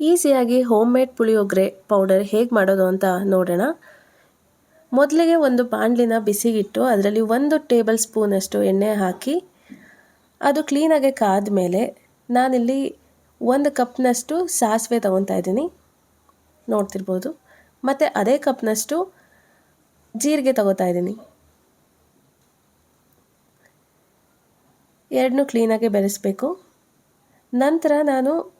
ಈಸಿಯಾಗಿ home made puliyogare powder ಹೇಗೆ ಮಾಡೋದು ಅಂತ ನೋಡೋಣ. ಮೊದಲಿಗೆ ಒಂದು ಬಾಣಲಿನ ಬಿಸಿಗಿಟ್ಟು ಅದರಲ್ಲಿ ಒಂದು ಟೇಬಲ್ ಸ್ಪೂನಷ್ಟು ಎಣ್ಣೆ ಹಾಕಿ ಅದು ಕ್ಲೀನಾಗಿ ಕಾದ ಮೇಲೆ ನಾನಿಲ್ಲಿ ಒಂದು ಕಪ್ನಷ್ಟು ಸಾಸಿವೆ ತೊಗೊತಾ ಇದ್ದೀನಿ. ನೋಡ್ತಿರ್ಬೋದು. ಮತ್ತು ಅದೇ ಕಪ್ನಷ್ಟು ಜೀರಿಗೆ ತಗೋತಾ ಇದ್ದೀನಿ. ಎರಡನ್ನೂ ಕ್ಲೀನಾಗಿ ಬೆರೆಸಬೇಕು. ನಂತರ ನಾನು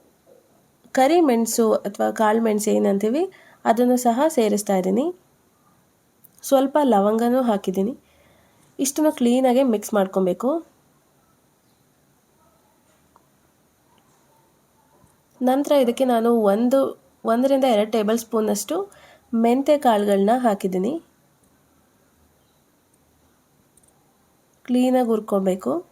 ಕರಿ ಮೆಣಸು ಅಥವಾ ಕಾಳು ಮೆಣಸು ಏನಂತೀವಿ, ಅದನ್ನು ಸಹ ಸೇರಿಸ್ತಾ ಇದ್ದೀನಿ. ಸ್ವಲ್ಪ ಲವಂಗನೂ ಹಾಕಿದ್ದೀನಿ. ಇಷ್ಟನ್ನು ಕ್ಲೀನಾಗಿ ಮಿಕ್ಸ್ ಮಾಡ್ಕೊಬೇಕು. ನಂತರ ಇದಕ್ಕೆ ನಾನು ಒಂದು, ಒಂದರಿಂದ ಎರಡು ಟೇಬಲ್ ಸ್ಪೂನಷ್ಟು ಮೆಂತ್ಯ ಕಾಳುಗಳನ್ನ ಹಾಕಿದ್ದೀನಿ. ಕ್ಲೀನಾಗಿ ಹುರ್ಕೊಬೇಕು.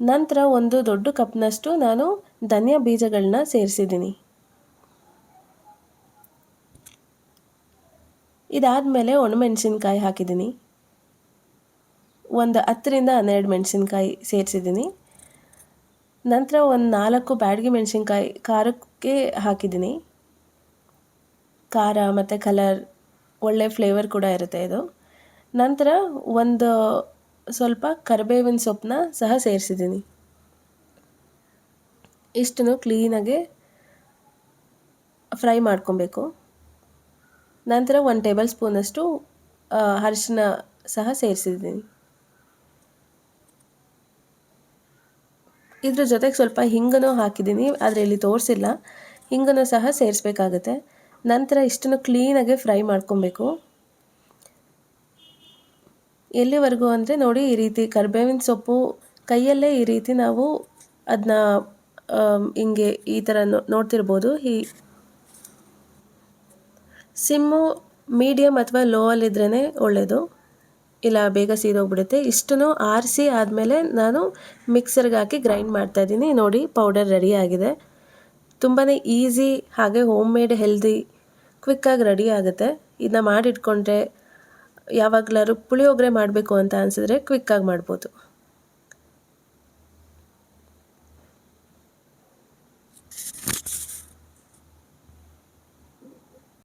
ನಂತರ ಒಂದು ದೊಡ್ಡ ಕಪ್ನಷ್ಟು ನಾನು ಧನಿಯಾ ಬೀಜಗಳನ್ನ ಸೇರಿಸಿದ್ದೀನಿ. ಇದಾದಮೇಲೆ ಒಣಮೆಣಸಿನ್ಕಾಯಿ ಹಾಕಿದ್ದೀನಿ. ಒಂದು ಹತ್ತರಿಂದ ಹನ್ನೆರಡು ಮೆಣಸಿನ್ಕಾಯಿ ಸೇರಿಸಿದ್ದೀನಿ. ನಂತರ ಒಂದು ನಾಲ್ಕು ಬ್ಯಾಡಗಿ ಮೆಣಸಿನ್ಕಾಯಿ ಖಾರಕ್ಕೆ ಹಾಕಿದ್ದೀನಿ. ಖಾರ ಮತ್ತು ಕಲರ್ ಒಳ್ಳೆ ಫ್ಲೇವರ್ ಕೂಡ ಇರುತ್ತೆ ಇದು. ನಂತರ ಒಂದು ಸ್ವಲ್ಪ ಕರಿಬೇವಿನ ಸೊಪ್ಪನ್ನ ಸಹ ಸೇರಿಸಿದ್ದೀನಿ. ಇಷ್ಟನ್ನು ಕ್ಲೀನಾಗೆ ಫ್ರೈ ಮಾಡ್ಕೊಬೇಕು. ನಂತರ ಒನ್ ಟೇಬಲ್ ಸ್ಪೂನಷ್ಟು ಅರಿಶಿನ ಸಹ ಸೇರಿಸಿದ್ದೀನಿ. ಇದ್ರ ಜೊತೆಗೆ ಸ್ವಲ್ಪ ಹಿಂಗನೂ ಹಾಕಿದ್ದೀನಿ, ಆದರೆ ಇಲ್ಲಿ ತೋರಿಸಿಲ್ಲ. ಹಿಂಗನ್ನು ಸಹ ಸೇರಿಸ್ಬೇಕಾಗತ್ತೆ. ನಂತರ ಇಷ್ಟನ್ನು ಕ್ಲೀನಾಗೆ ಫ್ರೈ ಮಾಡ್ಕೊಬೇಕು. ಎಲ್ಲಿವರೆಗೂ ಅಂದರೆ ನೋಡಿ ಈ ರೀತಿ ಕರಿಬೇವಿನ ಸೊಪ್ಪು, ಕೈಯಲ್ಲೇ ಈ ರೀತಿ ನಾವು ಅದನ್ನ ಹಿಂಗೆ ಈ ಥರ ನೋಡ್ತಿರ್ಬೋದು. ಈ ಸಿಮ್ಮು ಮೀಡಿಯಮ್ ಅಥವಾ ಲೋ ಅಲ್ಲಿದ್ರೇ ಒಳ್ಳೆಯದು ಇಲ್ಲ, ಬೇಗ ಸೀದೋಗ್ಬಿಡುತ್ತೆ. ಇಷ್ಟನ್ನು ಆರಿಸಿ ಆದಮೇಲೆ ನಾನು ಮಿಕ್ಸರ್ಗೆ ಹಾಕಿ ಗ್ರೈಂಡ್ ಮಾಡ್ತಾಯಿದ್ದೀನಿ ನೋಡಿ, ಪೌಡರ್ ರೆಡಿ ಆಗಿದೆ. ತುಂಬಾ ಈಸಿ, ಹಾಗೆ ಹೋಮ್ ಮೇಡ್ ಹೆಲ್ದಿ ಕ್ವಿಕ್ಕಾಗಿ ರೆಡಿ ಆಗುತ್ತೆ. ಇದನ್ನ ಮಾಡಿಟ್ಕೊಂಡ್ರೆ ಯಾವಾಗಲಾದ್ರೂ ಪುಳಿಯೋಗರೆ ಮಾಡಬೇಕು ಅಂತ ಅನಿಸಿದ್ರೆ ಕ್ವಿಕ್ಕಾಗಿ ಮಾಡ್ಬೋದು.